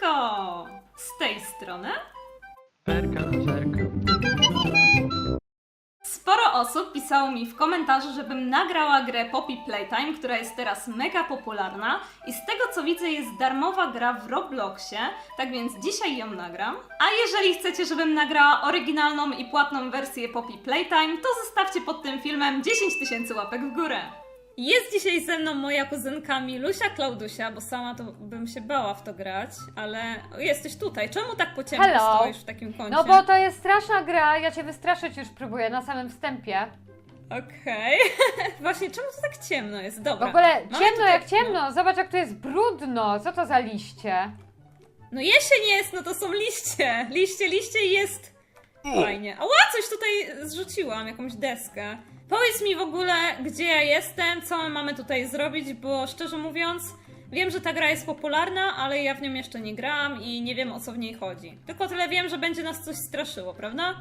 Siemaneczko! Z tej strony Perka na zerka. sporo osób pisało mi w komentarzu, żebym nagrała grę Poppy Playtime, która jest teraz mega popularna i z tego co widzę jest darmowa gra w Robloxie, tak więc dzisiaj ją nagram. A jeżeli chcecie, żebym nagrała oryginalną i płatną wersję Poppy Playtime, to zostawcie pod tym filmem 10 tysięcy łapek w górę. Jest dzisiaj ze mną moja kuzynka Milusia Klaudusia, bo sama to bym się bała w to grać, ale jesteś tutaj. Czemu tak po ciemku Hello. stoisz w takim kącie? No bo to jest straszna gra, ja cię wystraszyć już próbuję na samym wstępie. Okej. Właśnie, czemu to tak ciemno jest? W Dobra. ogóle Mamy ciemno tutaj- jak ciemno, zobacz jak tu jest brudno, co to za liście? No jesień jest, no to są liście. Liście, liście i jest fajnie. Ała, coś tutaj zrzuciłam, jakąś deskę. Powiedz mi w ogóle, gdzie ja jestem, co my mamy tutaj zrobić, bo szczerze mówiąc, wiem, że ta gra jest popularna, ale ja w nią jeszcze nie grałam i nie wiem o co w niej chodzi. Tylko tyle wiem, że będzie nas coś straszyło, prawda?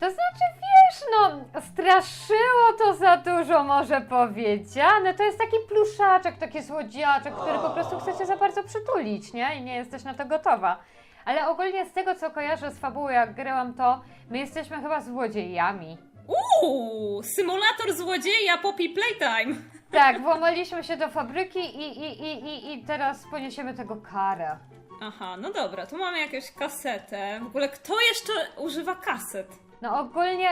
To znaczy wiesz, no straszyło to za dużo może powiedziane, to jest taki pluszaczek, taki słodziaczek, który po prostu chcecie za bardzo przytulić, nie? I nie jesteś na to gotowa. Ale ogólnie z tego co kojarzę z fabuły, jak grałam to, my jesteśmy chyba złodziejami. Uuu, symulator złodzieja Poppy Playtime. Tak, włamaliśmy się do fabryki i, i, i, i, i teraz poniesiemy tego karę. Aha, no dobra, tu mamy jakąś kasetę. W ogóle kto jeszcze używa kaset? No ogólnie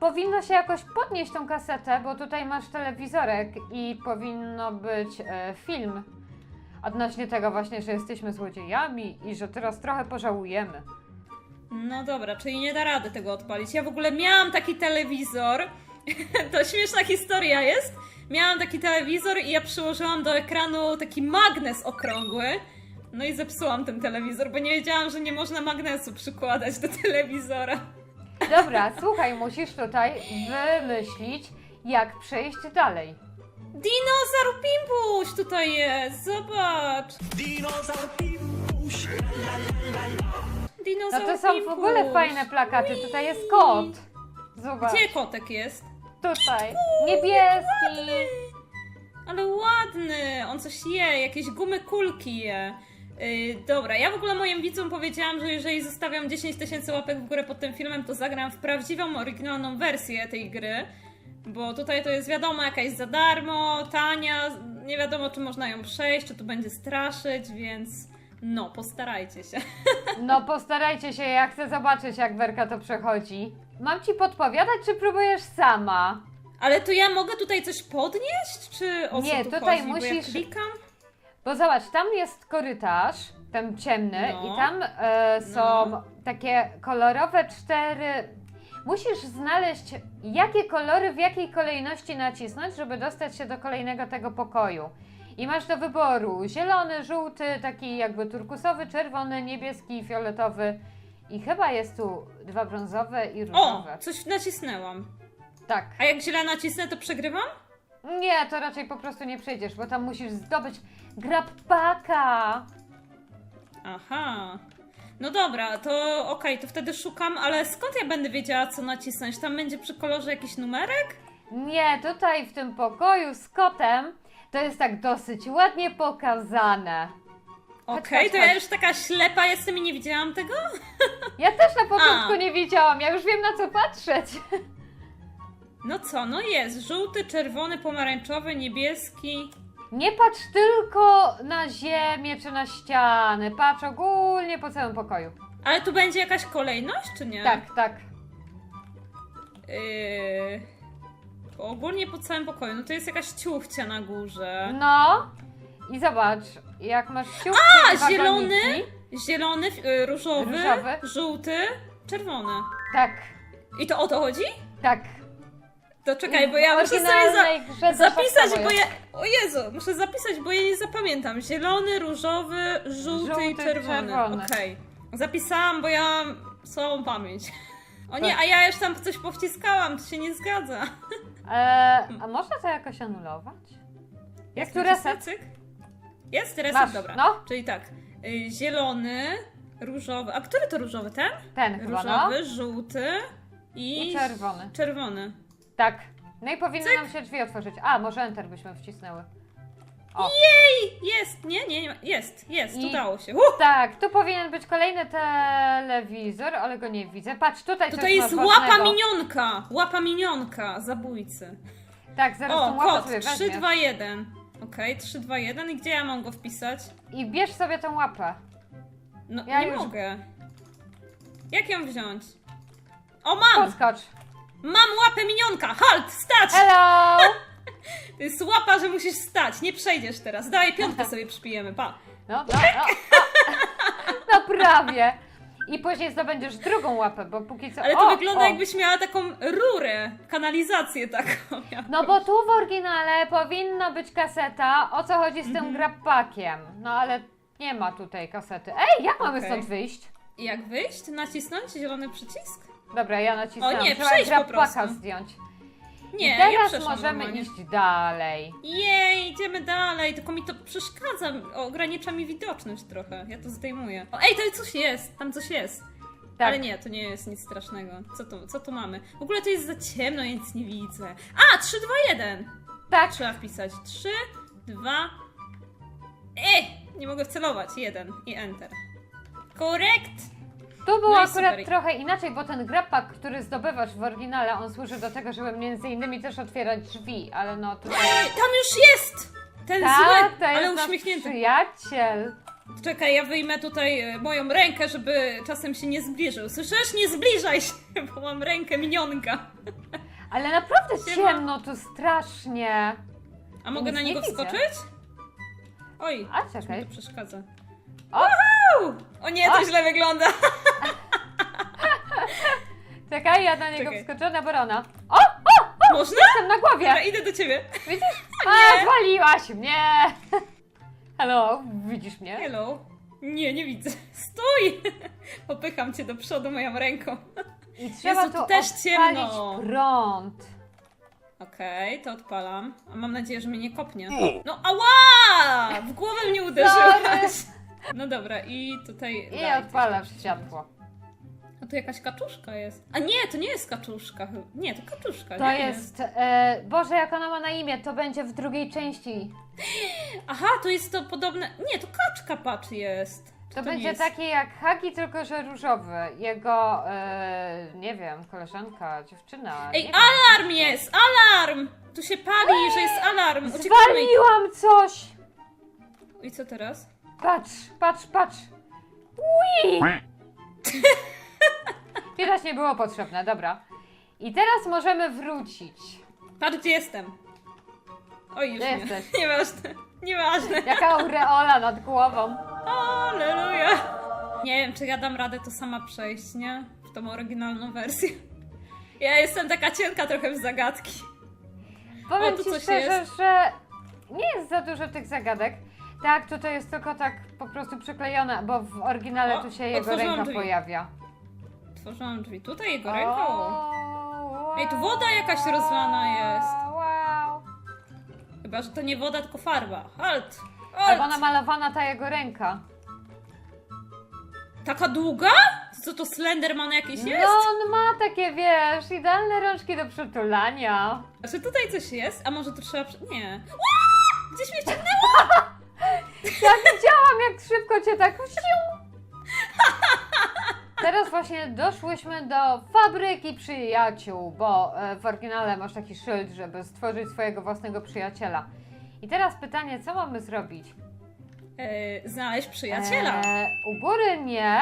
powinno się jakoś podnieść tą kasetę, bo tutaj masz telewizorek i powinno być e, film odnośnie tego właśnie, że jesteśmy złodziejami i że teraz trochę pożałujemy. No dobra, czyli nie da rady tego odpalić. Ja w ogóle miałam taki telewizor. to śmieszna historia jest. Miałam taki telewizor i ja przyłożyłam do ekranu taki magnes okrągły. No i zepsułam ten telewizor, bo nie wiedziałam, że nie można magnesu przykładać do telewizora. Dobra, słuchaj, musisz tutaj wymyślić, jak przejść dalej. Dinozaur Pimpuś tutaj jest, zobacz. Dinozaur Pimpuś, No Dinozaur to są w ogóle fajne plakaty, tutaj jest kot. Zobacz, Gdzie kotek jest? tutaj, niebieski. Ale ładny, on coś je, jakieś gumy kulki je. Yy, dobra, ja w ogóle moim widzom powiedziałam, że jeżeli zostawiam 10 tysięcy łapek w górę pod tym filmem, to zagram w prawdziwą, oryginalną wersję tej gry. Bo tutaj to jest wiadomo, jakaś za darmo, tania, nie wiadomo czy można ją przejść, czy tu będzie straszyć, więc no, postarajcie się. No postarajcie się, ja chcę zobaczyć, jak Werka to przechodzi. Mam ci podpowiadać, czy próbujesz sama? Ale to ja mogę tutaj coś podnieść, czy o Nie, co tu tutaj chodzi? Bo ja musisz- klikam? Bo zobacz, tam jest korytarz, ten ciemny, No. i tam e, są No. takie kolorowe cztery. Musisz znaleźć, jakie kolory w jakiej kolejności nacisnąć, żeby dostać się do kolejnego tego pokoju. I masz do wyboru zielony, żółty, taki jakby turkusowy, czerwony, niebieski, fioletowy. I chyba jest tu dwa brązowe i O, różowe. coś nacisnęłam. Tak. A jak źle nacisnę, to przegrywam? Nie, to raczej po prostu nie przejdziesz, bo tam musisz zdobyć grabpaka. Aha. No dobra, to okej, to wtedy szukam, ale skąd ja będę wiedziała, co nacisnąć? Tam będzie przy kolorze jakiś numerek? Nie, tutaj w tym pokoju z kotem to jest tak dosyć ładnie pokazane. Okej, chodź, to ja chodź. już taka ślepa jestem i nie widziałam tego? Ja też na początku A. nie wiedziałam, ja już wiem na co patrzeć. No co, no jest. Żółty, czerwony, pomarańczowy, niebieski. Nie patrz tylko na ziemię czy na ściany, patrz ogólnie po całym pokoju. Ale tu będzie jakaś kolejność, czy nie? Tak, tak. Yy... Ogólnie po całym pokoju. No to jest jakaś ciuchcia na górze. No i zobacz, jak masz siódmy A, zielony, zielony, y, różowy, Różowy. żółty, czerwony. Tak, I to o to chodzi? tak. To czekaj, bo ja muszę sobie za, oryginalnej grze też tak zapisać, samo bo jest. ja... O Jezu, muszę zapisać, bo ja nie zapamiętam. Zielony, różowy, żółty, i Żółty, czerwony. czerwony. Okej. Zapisałam, bo ja mam słabą pamięć. O nie, a ja już tam coś powciskałam, to się nie zgadza. Eee, a można to jakoś anulować? Jak tu reset? Cyk. Jest reset, Masz, dobra. no. Czyli tak, y, zielony, różowy, a który to różowy? Ten? Ten chyba, no. Różowy, żółty i... I czerwony. Czerwony. Tak. No i powinny nam się drzwi otworzyć. A, może Enter byśmy wcisnęły. O. Jej! Jest! Nie, nie, nie. Jest, jest. I- Udało się. Uh, Tak, tu powinien być kolejny telewizor, ale go nie widzę. Patrz, tutaj tutaj jest łapa ważnego. minionka! Łapa minionka, zabójcy. Tak, zaraz O, tą łapę kod sobie 3, weźmiesz. 2, 1. Okej, 3, 2, 1. I gdzie ja mam go wpisać? I bierz sobie tą łapę. No, Ja nie już- mogę. Jak ją wziąć? O, mam! Podskocz. Mam łapę minionka! Halt! Stać! Hello! To jest łapa, że musisz stać. Nie przejdziesz teraz. Dawaj, piątkę sobie przypijemy, pa. No, no, no. o. No prawie. I później zdobędziesz drugą łapę, bo póki co... Ale to o, wygląda o. jakbyś miała taką rurę, kanalizację taką. No bo tu w oryginale powinna być kaseta, o co chodzi z Mhm. tym grabpakiem. No ale nie ma tutaj kasety. Ej, jak mamy Okej. stąd wyjść? Jak wyjść? Nacisnąć zielony przycisk? Dobra, ja nacisnąłem. O nie, Trzeba przejść po prostu. zdjąć. Nie, I ja teraz przeszłam możemy normalnie. iść dalej. Jej, idziemy dalej, tylko mi to przeszkadza, ogranicza mi widoczność trochę, ja to zdejmuję. O, ej, to coś jest, tam coś jest. Tak. Ale nie, to nie jest nic strasznego. Co tu, co tu mamy? W ogóle to jest za ciemno, ja nic nie widzę. A, 3, 2, 1! Tak, Trzeba wpisać 3, 2... E! Nie mogę wcelować. 1 i Enter. Korekt! Tu było No i akurat super. trochę inaczej, bo ten grabpak, który zdobywasz w oryginale, on służy do tego, żeby między innymi też otwierać drzwi, ale no tutaj... Tam już jest! Ten zły, to ale jest nasz uśmiechnięty. przyjaciel. Czekaj, ja wyjmę tutaj e, moją rękę, żeby czasem się nie zbliżył. Słyszysz? Nie zbliżaj się, bo mam rękę minionka. Ale naprawdę Siema. ciemno tu strasznie. A mogę Nic na nie niego widzę. wskoczyć? Oj, A mi czekaj. to przeszkadza. O! O nie, to O! źle wygląda. Czekaj, ja na niego Czekaj. wskoczę na Borona. O! Można? Jestem na głowie! Dobra, idę do ciebie. Widzisz? A, zwaliłaś mnie! Hello, widzisz mnie? Hello. Nie, nie widzę. Stój! Popycham cię do przodu moją ręką. I trzeba Jezu, tu tu też odpalić ciemno. prąd. Okej, to odpalam. A mam nadzieję, że mnie nie kopnie. No ała! W głowę mnie uderzyłaś. No dobra, i tutaj... I odpalasz coś światło. A tu jakaś kaczuszka jest. A nie, to nie jest kaczuszka. Nie, to kaczuszka. To nie jest... E, Boże, jak ona ma na imię, to będzie w drugiej części. Aha, to jest to podobne... Nie, to kaczka patrz jest. To, nie będzie jest? taki jak Hagi, tylko że różowy. Jego, e, nie wiem, koleżanka, dziewczyna. Ej, wiem. alarm jest! Alarm! Tu się pali, że jest alarm. Uciekamy. Zwaliłam coś! I co teraz? Patrz, patrz, patrz. Ui! Widać nie było potrzebne, dobra. I teraz możemy wrócić. Patrz, gdzie jestem. Oj, już Gdzie nie. jesteś? Nieważne. Nieważne. Jaka aureola nad głową. Aleluja. Nie wiem, czy ja dam radę to sama przejść, nie? W tą oryginalną wersję. Ja jestem taka cienka trochę w zagadki. Powiem O, tu ci coś szczerze, jest. że nie jest za dużo tych zagadek. Tak, tutaj jest tylko tak po prostu przyklejone, bo w oryginale O, tu się jego otworzyłam ręka drzwi. pojawia. Tworzyłam drzwi. Tutaj jego ręką. O, Ej, tu woda jakaś rozlana jest. Wow. Chyba, że to nie woda, tylko farba. Halt! Albo Halt! namalowana ta jego ręka. Taka długa? Co to Slenderman jakiś jest? No on ma takie, wiesz, idealne rączki do przytulania. Czy tutaj coś jest? A może tu trzeba... przy- Nie. Gdzieś mnie wciągnęło! Ja widziałam, jak szybko cię tak wsiu. Teraz właśnie doszłyśmy do fabryki przyjaciół, bo e, w oryginale masz taki szyld, żeby stworzyć swojego własnego przyjaciela. I teraz pytanie, co mamy zrobić? E, znaleźć przyjaciela. E, u góry nie.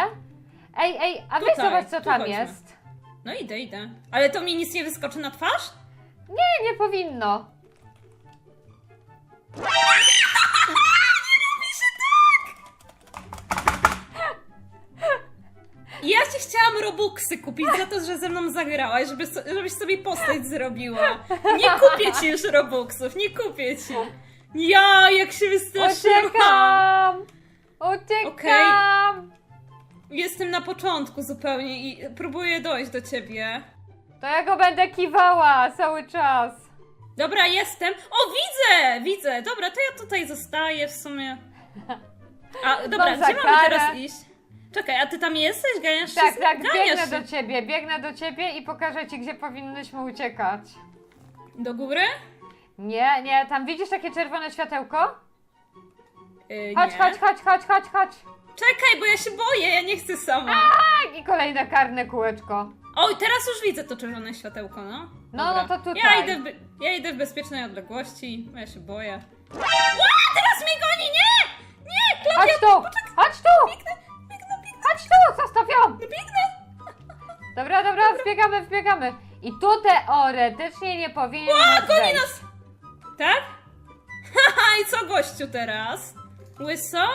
Ej, ej, a weź Tutaj, zobacz, co tu tam chodźmy. jest. No idę, idę. Ale to mi nic nie wyskoczy na twarz? Nie, nie powinno. Ja ci chciałam robuxy kupić za to, że ze mną zagrałaś, żeby, so- żebyś sobie postać zrobiła. Nie kupię ci już robuxów, nie kupię ci. Ja, jak się wystraszyłam. Uciekam! Uciekam! Jestem na początku zupełnie i próbuję dojść do ciebie. To ja go będę kiwała cały czas. Dobra, jestem. O, widzę! Widzę. Dobra, to ja tutaj zostaję w sumie. A, dobra, Mam za gdzie mamy karę. teraz iść? Czekaj, a ty tam jesteś? Ganiasz Tak, się? tak, Ganiasz biegnę się. do ciebie, biegnę do ciebie i pokażę ci, gdzie powinnyśmy uciekać. Do góry? Nie, nie, tam widzisz takie czerwone światełko? Yy, Chodź, nie. chodź, chodź, chodź, chodź, chodź. Czekaj, bo ja się boję, ja nie chcę sama. Tak, i kolejne karne kółeczko. Oj, teraz już widzę to czerwone światełko, no. No, Dobra. no to tutaj. Ja idę, w, be- ja idę w bezpiecznej odległości, bo ja się boję. Ła, teraz mnie goni, nie! Nie, Klaudia, Chodź tu, chodź tu, wbiegamy, wbiegamy. I tu teoretycznie nie powinien A, nas goni wejść. nas! Tak? Haha, i co gościu teraz? Łyso?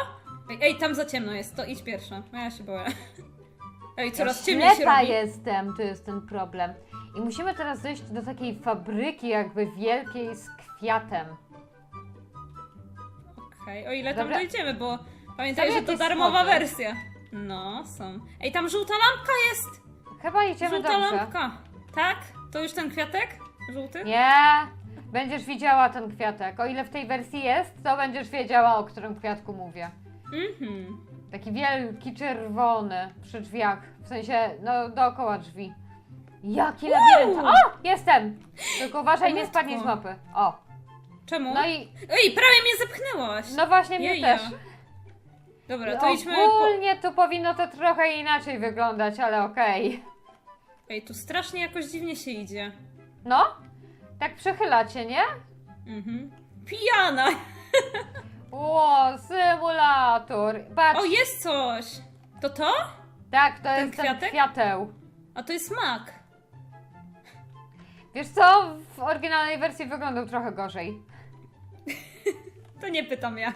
Ej, ej, tam za ciemno jest, to idź pierwsza, bo ja się boję. Ej, coraz ciemniej się ślepa robi. jestem, to jest ten problem. I musimy teraz dojść do takiej fabryki jakby wielkiej z kwiatem. Okej, o ile tam Dobra. dojdziemy, bo pamiętaj, Są że to jakieś darmowa schody? wersja. No, są. Ej, tam żółta lampka jest! Chyba idziemy Żółta dobrze. lampka. Tak? To już ten kwiatek? Żółty? Nie, będziesz widziała ten kwiatek. O ile w tej wersji jest, to będziesz wiedziała, o którym kwiatku mówię. Mhm. Taki wielki, czerwony przy drzwiach. W sensie, no dookoła drzwi. Jaki labirynt! O! Jestem! Tylko uważaj, nie Matko. spadnij z mapy. O. Czemu? No i, Ej, prawie mnie zepchnęłaś! no właśnie mnie Jeja. też. Dobra, to idźmy po... Ogólnie tu powinno to trochę inaczej wyglądać, ale okej. Ej, tu strasznie jakoś dziwnie się idzie. No? Tak przechylacie, nie? Mhm. Pijana! Ło, symulator. Patrz, O, jest coś! To to? tak, to ten jest ten kwiatek? kwiateł. A to jest mak. Wiesz co? W oryginalnej wersji wyglądał trochę gorzej. To nie pytam jak.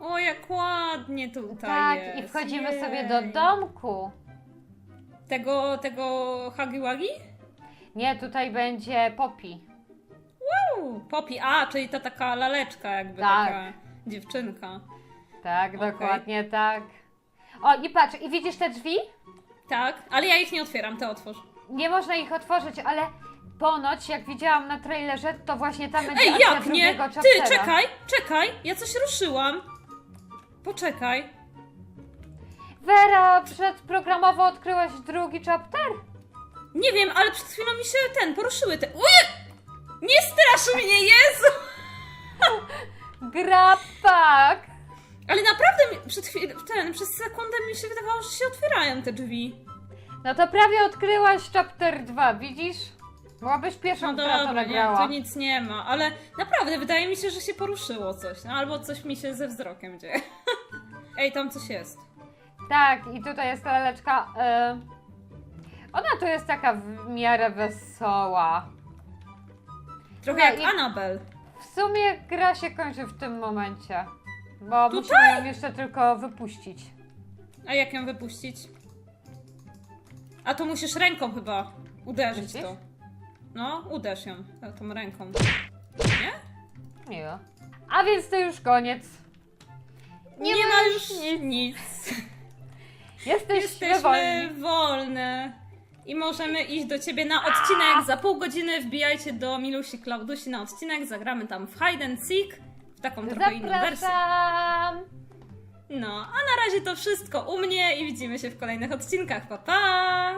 O, jak ładnie tutaj tak, jest. i wchodzimy Jej. sobie do domku. Tego, tego Hagi Wagi? Nie, tutaj będzie Poppy. Uuu, Poppy, a, czyli ta taka laleczka jakby, Tak. taka dziewczynka. Tak, Okej. dokładnie tak. O, i patrz, i widzisz te drzwi? Tak, ale ja ich nie otwieram, ty otwórz. Nie można ich otworzyć, ale ponoć, jak widziałam na trailerze, to właśnie tam będzie Ej, akcja jak nie? drugiego Ty, chaptera. czekaj, czekaj, ja coś ruszyłam. Poczekaj. Vera, przedprogramowo odkryłaś drugi chapter? Nie wiem, ale przed chwilą mi się ten, poruszyły te... Uje! Nie strasz mnie, Jezu! Grapak! Ale naprawdę mi- przed chwilą, ten, przez sekundę mi się wydawało, że się otwierają te drzwi. No to prawie odkryłaś chapter 2, widzisz? Byłabyś pierwszą, No która to dobra, nie, nagrała. to nic nie ma, ale naprawdę wydaje mi się, że się poruszyło coś, no, albo coś mi się ze wzrokiem dzieje. Ej, tam coś jest. Tak, i tutaj jest ta laleczka. y, Ona tu jest taka w miarę wesoła. Trochę Słuchaj, jak Anabel. W sumie gra się kończy w tym momencie. Bo Tutaj? musimy ją jeszcze tylko wypuścić. A jak ją wypuścić? A to musisz ręką chyba uderzyć Myślisz? to. No, uderz ją e, tą ręką. Nie? Nie wiem. A więc to już koniec. Nie, Nie ma ma już nic. nic. Jesteśmy, Jesteśmy wolni. wolne. I możemy iść do ciebie na odcinek. Za pół godziny wbijajcie do Milusi Klaudusi na odcinek. Zagramy tam w Hide and Seek. W taką trochę inną wersję. Zapraszam! No, a na razie to wszystko u mnie i widzimy się w kolejnych odcinkach. Pa, pa!